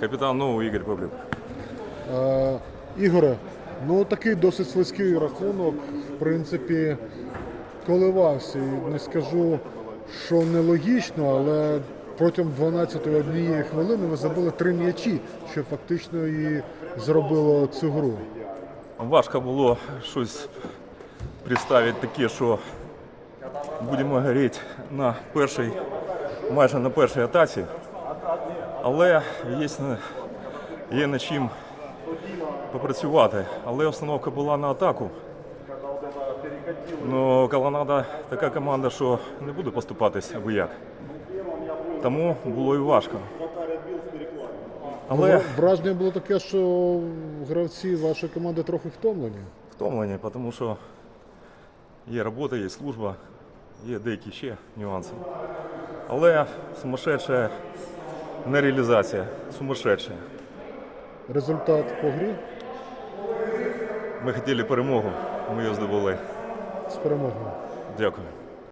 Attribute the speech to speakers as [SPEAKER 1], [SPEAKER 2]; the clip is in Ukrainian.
[SPEAKER 1] Капітан новий Ігор Павлюк.
[SPEAKER 2] Е, Ігоре, ну такий досить слизький рахунок. В принципі, коливався. І не скажу, що нелогічно, але протягом 12 однієї хвилини ви забили три м'ячі, що фактично і зробило цю гру.
[SPEAKER 1] Важко було щось представити таке, що будемо горіти на першій, майже на першій атаці. Але є, є над чим попрацювати. Але установка була на атаку. Ну, Колонада така команда, що не буде поступатись аби як. Тому було і важко. Але
[SPEAKER 2] Вра- Враження було таке, що гравці вашої команди трохи втомлені.
[SPEAKER 1] втомлені, тому що є робота, є служба, є деякі ще нюанси. Але сумасшедша нереалізація, Сумасшедшая.
[SPEAKER 2] Результат по грі
[SPEAKER 1] Ми хотіли перемогу, ми її здобули.
[SPEAKER 2] з перемогою.
[SPEAKER 1] Дякую.